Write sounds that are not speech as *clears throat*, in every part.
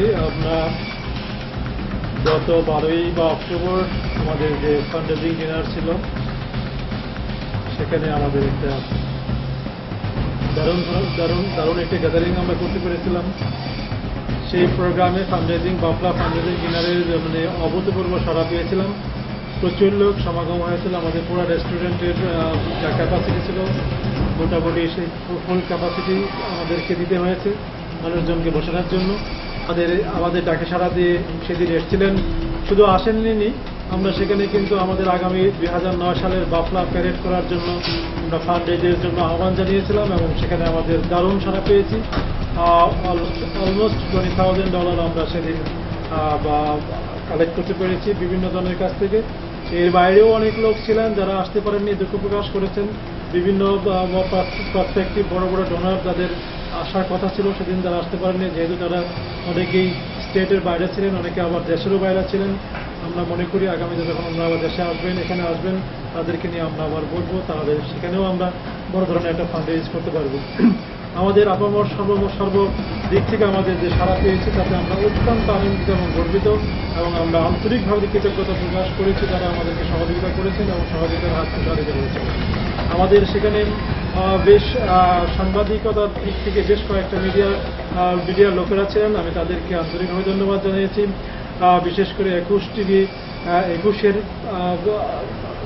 জানাচ্ছি আমরা গত বারোই বা অক্টোবর আমাদের যে ফান্ডেজিং ডিনার ছিল, সেখানে আমাদের একটা দারুণ দারুণ দারুণ একটা গ্যাদারিং আমরা করতে পেরেছিলাম। সেই প্রোগ্রামে ফান্ডরেজিং বাফলা ফান্ডরেজিং ডিনারের মানে অভূতপূর্ব সাড়া পেয়েছিলাম। প্রচুর লোক সমাগম হয়েছিল। আমাদের পুরো রেস্টুরেন্টের যা ক্যাপাসিটি ছিল, মোটামুটি সেই ফুল ক্যাপাসিটি আমাদেরকে দিতে হয়েছে মানুষজনকে বসানোর জন্য। আমাদের আমাদের ডাকে সাড়া দিয়ে সেদিন এসেছিলেন। শুধু আসেননি আমরা সেখানে কিন্তু আমাদের আগামী দুই হাজার নয় সালের বাফলা প্যারেড করার জন্য আমরা ফান্ড রেজের জন্য আহ্বান জানিয়েছিলাম এবং সেখানে আমাদের দারুণ সাড়া পেয়েছি। অলমোস্ট টোয়েন্টি থাউজেন্ড ডলার আমরা সেদিন বা কালেক্ট করতে পেরেছি বিভিন্ন জনের কাছ থেকে। এর বাইরেও অনেক লোক ছিলেন যারা আসতে পারেননি, দুঃখ প্রকাশ করেছেন। বিভিন্ন প্রসপেক্টিভ বড় বড় ডোনার যাদের আসার কথা ছিল, সেদিন তারা আসতে পারেননি। যেহেতু তারা অনেকেই স্টেটের বাইরে ছিলেন, অনেকে আবার দেশেরও বাইরে ছিলেন। আমরা মনে করি আগামীতে যখন আমরা আবার দেশে আসবেন, এখানে আসবেন, তাদেরকে নিয়ে আমরা আবার বলব তাদের সেখানেও আমরা বড় ধরনের একটা ফান্ড রেজ করতে পারব। *clears throat* আমাদের আপামর সর্ব সর্ব দিক থেকে আমাদের যে সাড়া পেয়েছে, তাতে আমরা অত্যন্ত আনন্দিত এবং গর্বিত এবং আমরা আন্তরিকভাবে কৃতজ্ঞতা প্রকাশ করেছি যারা আমাদেরকে সহযোগিতা করেছেন এবং সহযোগিতার হাত প্রসারিত করেছেন আমাদের সেখানে বেশ সাংবাদিকতার দিক থেকে বেশ কয়েকটা মিডিয়া মিডিয়ার লোকেরা ছিলেন। আমি তাদেরকে আন্তরিকভাবে ধন্যবাদ জানিয়েছি। বিশেষ করে একুশ টিভি একুশের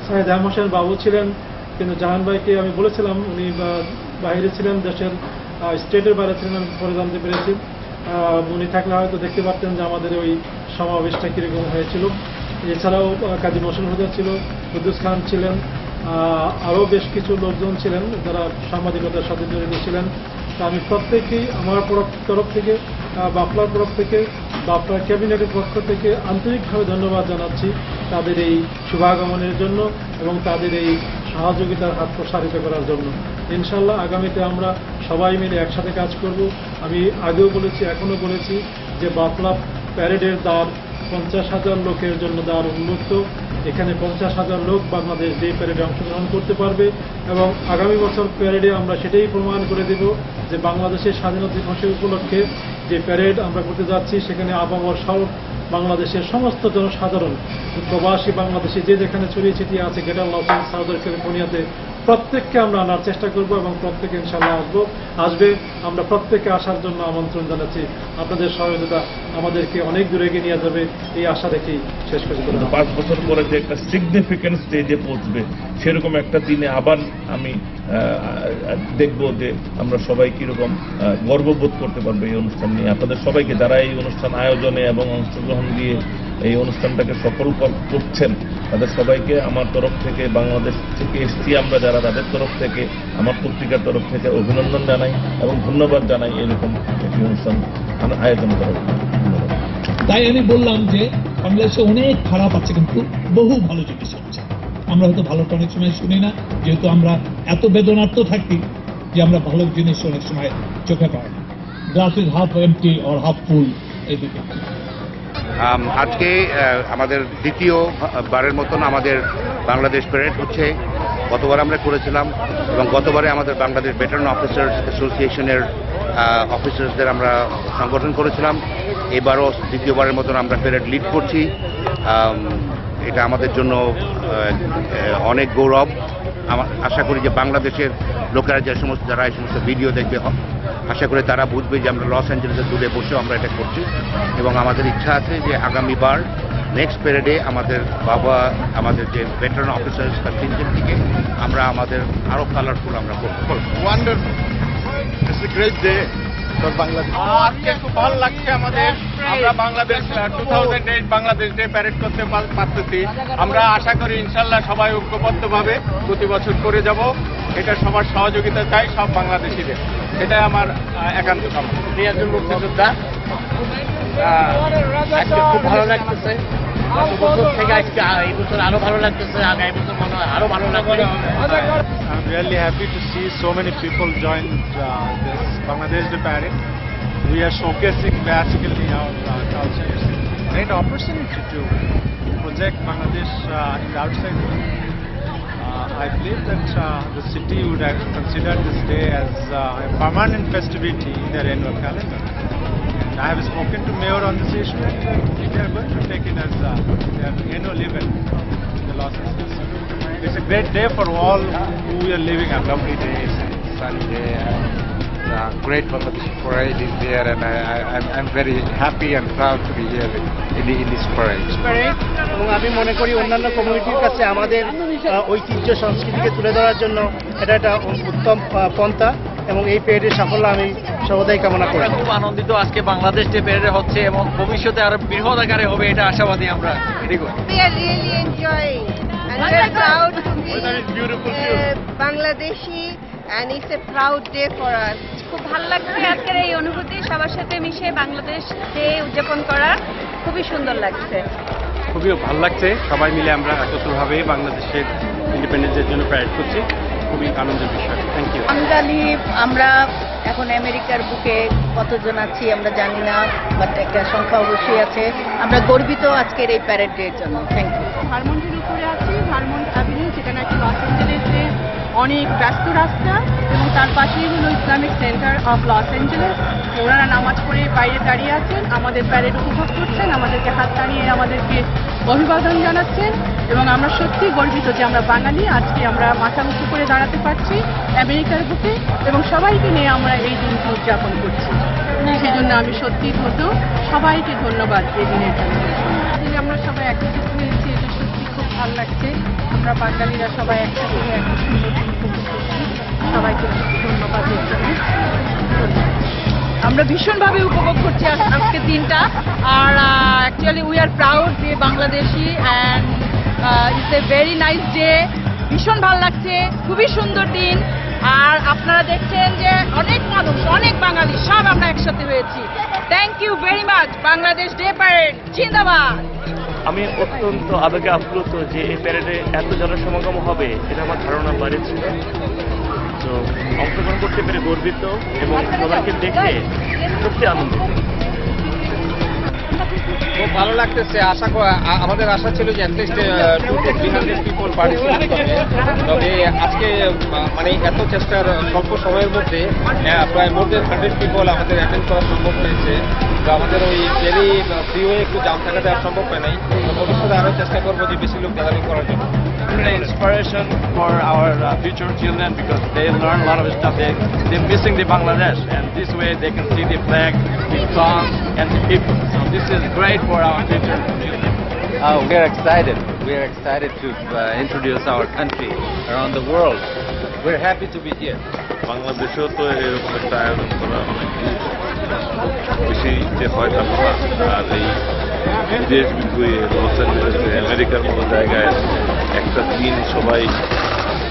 সাহেদ আহম হোসেন বাবু ছিলেন। কিন্তু জাহান ভাইকে আমি বলেছিলাম, উনি বাইরে ছিলেন দেশের স্টেটের বাইরে ছিলেন আমি পরে জানতে পেরেছি। উনি থাকলে হয়তো দেখতে পারতেন যে আমাদের ওই সমাবেশটা কীরকম হয়েছিল। এছাড়াও কাজী মসুল হুদা ছিল, কুদ্দুস খান ছিলেন আরও বেশ কিছু লোকজন ছিলেন যারা সাংবাদিকতার সাথে জড়িত ছিলেন। তা আমি প্রত্যেকেই আমার তরফ- থেকে বাপলার তরফ থেকে বাফলার ক্যাবিনেটের পক্ষ থেকে আন্তরিকভাবে ধন্যবাদ জানাচ্ছি তাদের এই শুভাগমনের জন্য এবং তাদের এই সহযোগিতার হাত প্রসারিত করার জন্য। ইনশাল্লাহ আগামীতে আমরা সবাই মিলে একসাথে কাজ করব। আমি আগেও বলেছি, এখনও বলেছি যে বাফলা প্যারেডের দ্বার পঞ্চাশ হাজার লোকের জন্য দ্বার উন্মুক্ত। এখানে পঞ্চাশ হাজার লোক বাংলাদেশ যে প্যারেডে অংশগ্রহণ করতে পারবে এবং আগামী বছর প্যারেডে আমরা সেটাই প্রমাণ করে দেব যে বাংলাদেশের স্বাধীনতা দিবসের উপলক্ষে যে প্যারেড আমরা করতে যাচ্ছি, সেখানে আবহাওয়ার সব বাংলাদেশের সমস্ত জনসাধারণ, প্রবাসী বাংলাদেশে যে যেখানে ছড়িয়ে ছিটিয়ে আছে গ্রেটার লস সাউদার ক্যালিফোর্নিয়াতে প্রত্যেককে আমরা আনার চেষ্টা করব এবং প্রত্যেকে ইনশাল্লাহ আসব। আসবে, আমরা প্রত্যেকে আসার জন্য আমন্ত্রণ জানাচ্ছি। আপনাদের সহযোগিতা আমাদেরকে অনেক দূরে এগিয়ে নিয়ে যাবে, এই আশা রেখেই শেষ কিন্তু পাঁচ বছর পরে যে একটা সিগনিফিকেন্ট স্টেজে পৌঁছবে, সেরকম একটা দিনে আবার আমি দেখব যে আমরা সবাই কীরকম গর্ববোধ করতে পারব এই অনুষ্ঠান নিয়ে। আপনাদের সবাইকে, যারা এই অনুষ্ঠান আয়োজনে এবং অংশগ্রহণ দিয়ে এই অনুষ্ঠানটাকে সফল করছেন। তাদের সবাইকে আমার তরফ থেকে বাংলাদেশ থেকে এসছি আমরা যারা তাদের তরফ থেকে আমার পত্রিকার তরফ থেকে অভিনন্দন জানাই এবং ধন্যবাদ জানাই এরকম একটি অনুষ্ঠান আয়োজন করার তাই আমি বললাম যে বাংলাদেশে অনেক খারাপ আছে কিন্তু বহু ভালো জিনিস হচ্ছে। আমরা হয়তো ভালোটা অনেক সময় শুনি না যেহেতু আমরা এত বেদনার্থ থাকি যে আমরা ভালো জিনিস অনেক সময় চোখে পাই না। Glass is half empty or half full এদিকে আম, আজকে আমাদের দ্বিতীয় বারের মতন আমাদের বাংলাদেশ প্যারেড হচ্ছে। গতবার আমরা করেছিলাম এবং গতবারে আমাদের বাংলাদেশ ভেটারান অফিসার্স অ্যাসোসিয়েশনের অফিসার্সদের আমরা সংগঠন করেছিলাম। এবারও দ্বিতীয়বারের মতন আমরা প্যারেড লিড করছি। এটা আমাদের জন্য অনেক গৌরব। আশা করি যে বাংলাদেশের লোকেরা যে সমস্ত, যারা এই সমস্ত ভিডিও দেখবে আশা করে তারা বুঝবে যে আমরা লস অ্যাঞ্জেলেসের দূরে বসেও আমরা এটা করছি এবং আমাদের ইচ্ছা আছে যে আগামীবার নেক্সট প্যারেডে আমাদের বাবা, আমাদের যে ভেটারান অফিসার্স কন্টিনজেন্ট থেকে আমরা আমাদের আরও কালারফুল আমরা করব wonderful. It's. আজকে খুব ভালো লাগছে আমাদের। আমরা Bangladesh two thousand eight Bangladesh day parade করতে পার- পারতেছি। আমরা আশা করি ইনশাল্লাহ সবাই ঐক্যবদ্ধভাবে প্রতি বছর করে যাব। এটা সবার সহযোগিতা চাই সব বাংলাদেশিদের। এটাই আমার একান্ত কামনা। আপনি একজন মুক্তিযোদ্ধা খুব ভালো লাগতেছে। গত বছর থেকে আজকে আ- এই বছর আরো ভালো লাগতেছে আগামী বছর মনে হয় আরো ভালো লাগবে I'm really happy to see so many people join uh, this Bangladesh Day Parade. We are showcasing basically our uh, culture. It's a great opportunity to project Bangladesh uh, in the outside world. Uh, I believe that uh, the city would have considered this day as uh, a permanent festivity in their annual calendar. I have spoken to Mayor on this issue. They are going to take it as uh, their annual event, the Los Angeles. It's a great day for all who are living a lovely day, sunny day. And, uh, great Bangladesh parade is there, and I, I, I'm, I'm very happy and proud to be here in, the, in this parade. Parade এবং আমি মনে করি অন্যান্য কমিউনিটির কাছে আমাদের আহ, ঐতিহ্য সংস্কৃতিকে তুলে ধরার জন্য এটা একটা উত্তম আহ, পন্থা এবং এই প্যারেডের সাফল্য আমি সর্বদাই কামনা করি। খুব আনন্দিত আজকে বাংলাদেশ যে প্যারেড হচ্ছে এবং ভবিষ্যতে আরও বৃহৎ আকারে হবে এটা আশাবাদী আমরা। Very good We are really enjoying and we're proud to be uh, Bangladeshi and it's a proud day for us. খুব ভালো লাগছে আজকের এই অনুভূতি সবার সাথে মিশে বাংলাদেশ ডে উদযাপন করা খুবই সুন্দর লাগছে। খুবই ভালো লাগছে সবাই মিলে আমরা একত্রভাবে বাংলাদেশের ইন্ডিপেন্ডেন্সের জন্য প্যারেড করছি। খুবই আনন্দের বিষয়। থ্যাংক ইউ বাঙালি আমরা এখন আমেরিকার বুকে কতজন আছি আমরা জানি না বাট একটা সংখ্যা অবশ্যই আছে। আমরা গর্বিত আজকের এই প্যারেড ডে জন্য। থ্যাংক ইউ ভারমন্টের উপরে আছি ভারমন্ট অ্যাভিনিউ যেটা নাকি লস অ্যাঞ্জেলেসে অনেক ব্যস্ত রাস্তা এবং তার পাশেই হলো Islamic Center of Los Angeles. ওনারা নামাজ পড়ে বাইরে দাঁড়িয়ে আছেন, আমাদের প্যারেড উপভোগ করছেন, আমাদেরকে হাত দাঁড়িয়ে আমাদেরকে অভিবাদন জানাচ্ছেন এবং আমরা সত্যি গর্বিত যে আমরা বাঙালি, আজকে আমরা মাথা উঁচু করে দাঁড়াতে পারছি আমেরিকার বুকে এবং সবাইকে নিয়ে আমরা এই দিনটি উদযাপন করছি। সেই জন্য আমি সত্যি ধন্য। সবাইকে ধন্যবাদ এই দিনের জন্য। আমরা সবাই একত্রিত হয়েছি ভালো লাগছে। আমরা বাঙালিরা সবাই একসাথে সবাইকে ধন্যবাদ আমরা ভীষণভাবে উপভোগ করছি আজকে দিনটা। আর অ্যাকচুয়ালি উই আর প্রাউড যে Bangladeshi and it's a very nice day ভীষণ ভালো লাগছে। খুবই সুন্দর দিন। আর আপনারা দেখছেন যে অনেক মানুষ, অনেক বাঙালি সব আমরা একসাথে হয়েছি। Thank you very much Bangladesh day parade জিন্দাবাদ। আমি অত্যন্ত আবেগে আপ্লুত যে এই প্যারেডে এত জনসমাগম হবে এটা আমার ধারণা বাইরে ছিল তো অংশগ্রহণ করতে পেরে গর্বিত এবং সবাইকে দেখে সত্যি আনন্দিত। খুব ভালো লাগতেছে। আশা আমাদের আশা ছিল যে at least three hundred people participate করবে তবে আজকে মানে এত চেষ্টার স্বল্প সময়ের মধ্যে প্রায় মোর দেন হান্ড্রেড পিপল আমাদের অ্যাটেন্ড করা সম্ভব হয়েছে। তো আমাদের ওই ভেরি ফ্রিওয়ে একটু জাম থাকাতে আর সম্ভব হয় নাই। ভবিষ্যতে আরও চেষ্টা করব যে বেশি লোক গ্যাদারিং করার জন্য। Inspiration for our uh, future children because they learn a lot of stuff. They, they're missing the Bangladesh, and this way they can see the flag, the song, and the people. So this is great for our future children. Uh, we are excited. We are excited to uh, introduce our country around the world. We're happy to be here. বাংলাদেশেও তো এরকম একটা আয়োজন করা অনেক বেশি যে হয় না। আর এই বিদেশ বিপুয়ে লস অ্যাঞ্জেলেসে আমেরিকার মতো জায়গায় একটা দিন সবাই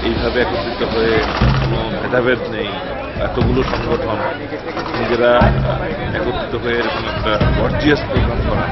এইভাবে একত্রিত হয়ে কোনো ভেদাভেদ নেই এতগুলো সংগঠন নিজেরা একত্রিত হয়ে এরকম একটা গর্জিয়াস প্রোগ্রাম করা।